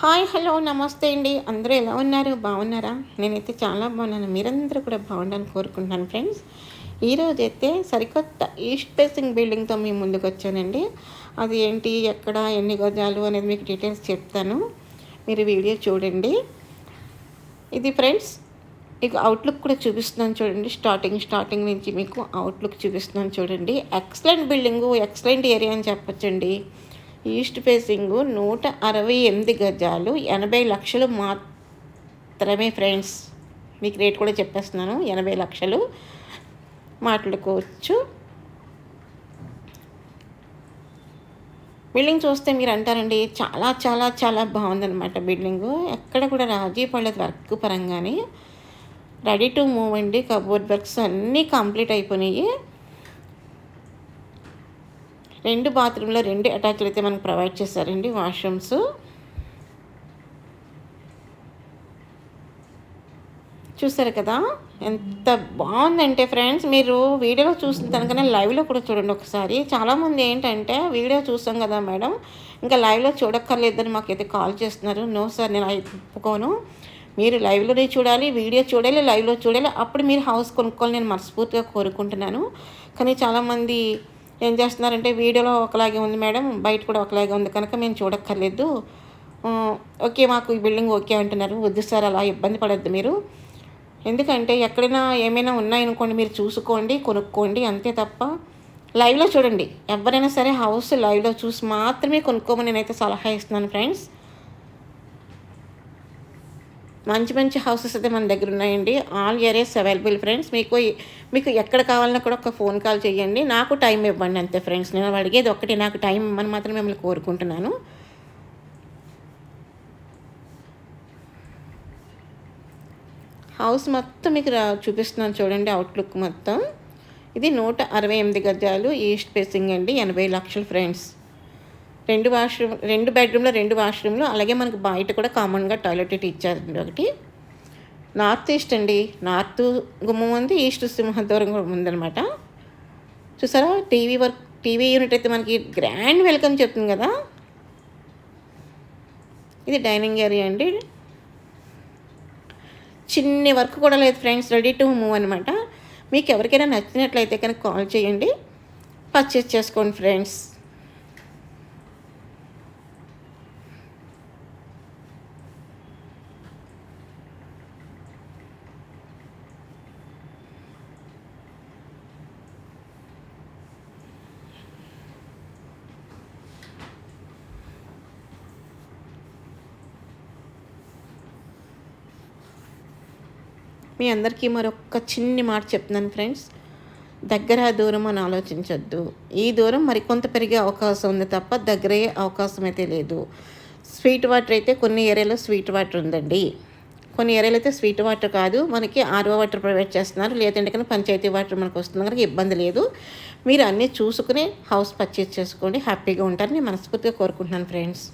Hi hello నమస్తే అండి అందరూ ఎలా ఉన్నారు బాగున్నారా నేనైతే చాలా బాగున్నాను మీరందరూ కూడా బాగుండాలని కోరుకుంటున్నాను ఫ్రెండ్స్ ఈరోజు అయితే సరికొత్త ఈస్ట్ ఫేసింగ్ బిల్డింగ్తో మీ ముందుకు వచ్చానండి అది ఏంటి ఎక్కడ ఎన్ని గజాలు అనేది మీకు డీటెయిల్స్ చెప్తాను మీరు వీడియో చూడండి ఇది ఫ్రెండ్స్ మీకు అవుట్లుక్ కూడా చూపిస్తున్నాను చూడండి స్టార్టింగ్ స్టార్టింగ్ నుంచి మీకు అవుట్లుక్ చూపిస్తున్నాను చూడండి ఎక్సలెంట్ బిల్డింగు ఎక్సలెంట్ ఏరియా అని చెప్పచ్చండి ఈస్ట్ ఫేసింగ్ నూట అరవై ఎనిమిది గజాలు ఎనభై లక్షలు మాత్రమే ఫ్రెండ్స్ మీకు రేట్ కూడా చెప్పేస్తున్నాను ఎనభై లక్షలు మాట్లాడుకోవచ్చు బిల్డింగ్ చూస్తే మీరు అంటారండి చాలా చాలా చాలా బాగుందన్నమాట బిల్డింగ్ ఎక్కడ కూడా రాజీ పడలేదు వర్క్ పరంగానే రెడీ టు మూవ్ అండి కబోర్డ్ వర్క్స్ అన్నీ కంప్లీట్ అయిపోయినాయి రెండు బాత్రూంలో రెండు అటాచ్లు అయితే మనకు ప్రొవైడ్ చేస్తారండి వాష్రూమ్స్ చూసారు కదా ఎంత బాగుందంటే ఫ్రెండ్స్ మీరు వీడియోలో చూసిన తనకనే లైవ్లో కూడా చూడండి ఒకసారి చాలామంది ఏంటంటే వీడియో చూసాం కదా మేడం ఇంకా లైవ్లో చూడక్కర్లేదని మాకైతే కాల్ చేస్తున్నారు నో సార్ నేను ఒప్పుకోను మీరు లైవ్లోనే చూడాలి వీడియో చూడాలి లైవ్లో చూడాలి అప్పుడు మీరు హౌస్ కొనుక్కోవాలి నేను మనస్ఫూర్తిగా కోరుకుంటున్నాను కానీ చాలామంది ఏం చేస్తున్నారంటే వీడియోలో ఒకలాగే ఉంది మేడం బయట కూడా ఒకలాగే ఉంది కనుక మేము చూడక్కర్లేదు ఓకే మాకు ఈ బిల్డింగ్ ఓకే అంటున్నారు వద్దు సార్ అలా ఇబ్బంది పడద్దు మీరు ఎందుకంటే ఎక్కడైనా ఏమైనా ఉన్నాయనుకోండి మీరు చూసుకోండి కొనుక్కోండి అంతే తప్ప లైవ్లో చూడండి ఎవరైనా సరే హౌస్ లైవ్లో చూసి మాత్రమే కొనుక్కోమని నేనైతే సలహా ఇస్తున్నాను ఫ్రెండ్స్ మంచి మంచి హౌసెస్ అయితే మన దగ్గర ఉన్నాయండి ఆల్ ఏరియాస్ అవైలబుల్ ఫ్రెండ్స్ మీకు మీకు ఎక్కడ కావాలన్నా కూడా ఒక ఫోన్ కాల్ చేయండి నాకు టైం ఇవ్వండి అంతే ఫ్రెండ్స్ నేను అడిగేది ఒక్కటి నాకు టైం ఇవ్వమని మాత్రం మిమ్మల్ని కోరుకుంటున్నాను హౌస్ మొత్తం మీకు చూపిస్తున్నాను చూడండి అవుట్లుక్ మొత్తం ఇది నూట అరవై ఎనిమిది గజాలు ఈస్ట్ ఫేసింగ్ అండి ఎనభై లక్షలు ఫ్రెండ్స్ రెండు వాష్రూమ్ రెండు బెడ్రూమ్లో రెండు వాష్రూమ్లు అలాగే మనకు బయట కూడా కామన్గా టాయిలెట్ ఇచ్చారండి ఒకటి నార్త్ ఈస్ట్ అండి నార్త్ గుమ్మం ఉంది ఈస్ట్ సింహద్వారం కూడా ఉందనమాట చూసారా టీవీ వర్క్ టీవీ యూనిట్ అయితే మనకి గ్రాండ్ వెల్కమ్ చెప్తుంది కదా ఇది డైనింగ్ ఏరియా అండి చిన్ని వర్క్ కూడా లేదు ఫ్రెండ్స్ రెడీ టు మూవ్ అనమాట మీకు ఎవరికైనా నచ్చినట్లయితే కనుక కాల్ చేయండి పర్చేస్ చేసుకోండి ఫ్రెండ్స్ మీ అందరికీ మరొక చిన్ని మాట చెప్తున్నాను ఫ్రెండ్స్ దగ్గర దూరం అని ఆలోచించొద్దు ఈ దూరం మరికొంత పెరిగే అవకాశం ఉంది తప్ప దగ్గరయ్యే అవకాశం అయితే లేదు స్వీట్ వాటర్ అయితే కొన్ని ఏరియాలో స్వీట్ వాటర్ ఉందండి కొన్ని ఏరియాలో అయితే స్వీట్ వాటర్ కాదు మనకి ఆర్ఓ వాటర్ ప్రొవైడ్ చేస్తున్నారు లేదంటే కానీ పంచాయతీ వాటర్ మనకు వస్తుంది కనుక ఇబ్బంది లేదు మీరు అన్నీ చూసుకుని హౌస్ పర్చేజ్ చేసుకోండి హ్యాపీగా ఉంటారని మనస్ఫూర్తిగా కోరుకుంటున్నాను ఫ్రెండ్స్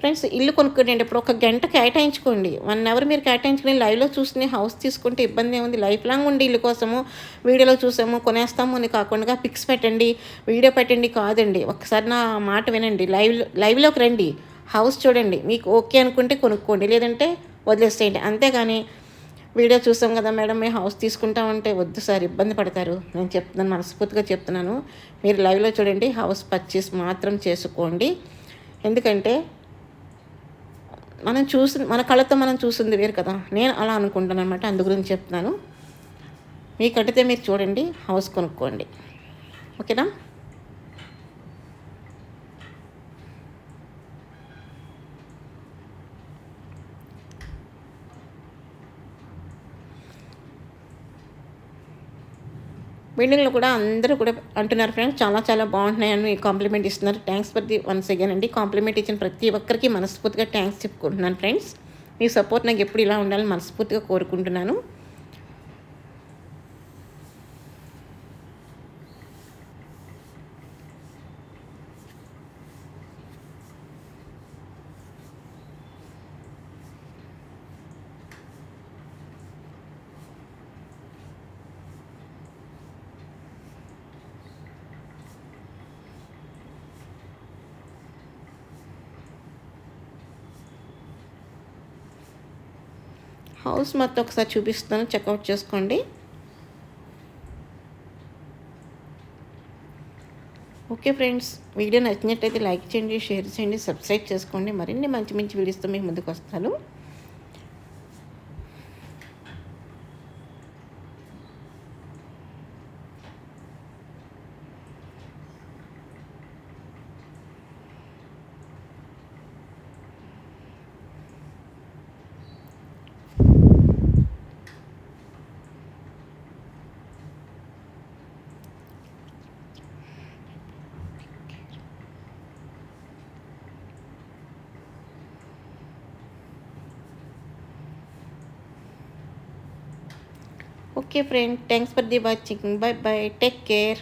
ఫ్రెండ్స్ ఇల్లు కొనుక్కునేటప్పుడు ఒక గంట కేటాయించుకోండి వన్ అవర్ మీరు కేటాయించుకుని లైవ్లో చూసుకుని హౌస్ తీసుకుంటే ఇబ్బంది ఏముంది లైఫ్ లాంగ్ ఉండి ఇల్లు కోసము వీడియోలో చూసాము కొనేస్తాము అని కాకుండా పిక్స్ పెట్టండి వీడియో పెట్టండి కాదండి ఒకసారి నా మాట వినండి లైవ్ లైవ్లోకి రండి హౌస్ చూడండి మీకు ఓకే అనుకుంటే కొనుక్కోండి లేదంటే వదిలేసేయండి అంతేగాని వీడియో చూసాం కదా మేడం మేము హౌస్ తీసుకుంటామంటే వద్దు సార్ ఇబ్బంది పడతారు నేను చెప్తున్నాను మనస్ఫూర్తిగా చెప్తున్నాను మీరు లైవ్లో చూడండి హౌస్ పర్చేస్ మాత్రం చేసుకోండి ఎందుకంటే మనం చూసి మన కళ్ళతో మనం చూసింది వేరు కదా నేను అలా అనుకుంటాను అనమాట అందు గురించి చెప్తున్నాను మీకు కట్టితే మీరు చూడండి హౌస్ కొనుక్కోండి ఓకేనా బిల్డింగ్లో కూడా అందరూ కూడా అంటున్నారు ఫ్రెండ్స్ చాలా చాలా బాగుంటున్నాయని అని కాంప్లిమెంట్ ఇస్తున్నారు thanks for the once again అండి కాంప్లిమెంట్ ఇచ్చిన ప్రతి ఒక్కరికి మనస్ఫూర్తిగా థ్యాంక్స్ చెప్పుకుంటున్నాను ఫ్రెండ్స్ మీ సపోర్ట్ నాకు ఎప్పుడు ఇలా ఉండాలని మనస్ఫూర్తిగా కోరుకుంటున్నాను హౌస్ మొత్తం ఒకసారి చూపిస్తాను చెక్అవుట్ చేసుకోండి ఓకే ఫ్రెండ్స్ వీడియో నచ్చినట్టయితే లైక్ చేయండి షేర్ చేయండి సబ్స్క్రైబ్ చేసుకోండి మరిన్ని మంచి మంచి వీడియోస్తో మీకు ముందుకు వస్తాను Okay friend, thanks for the watching. Bye bye. Take care.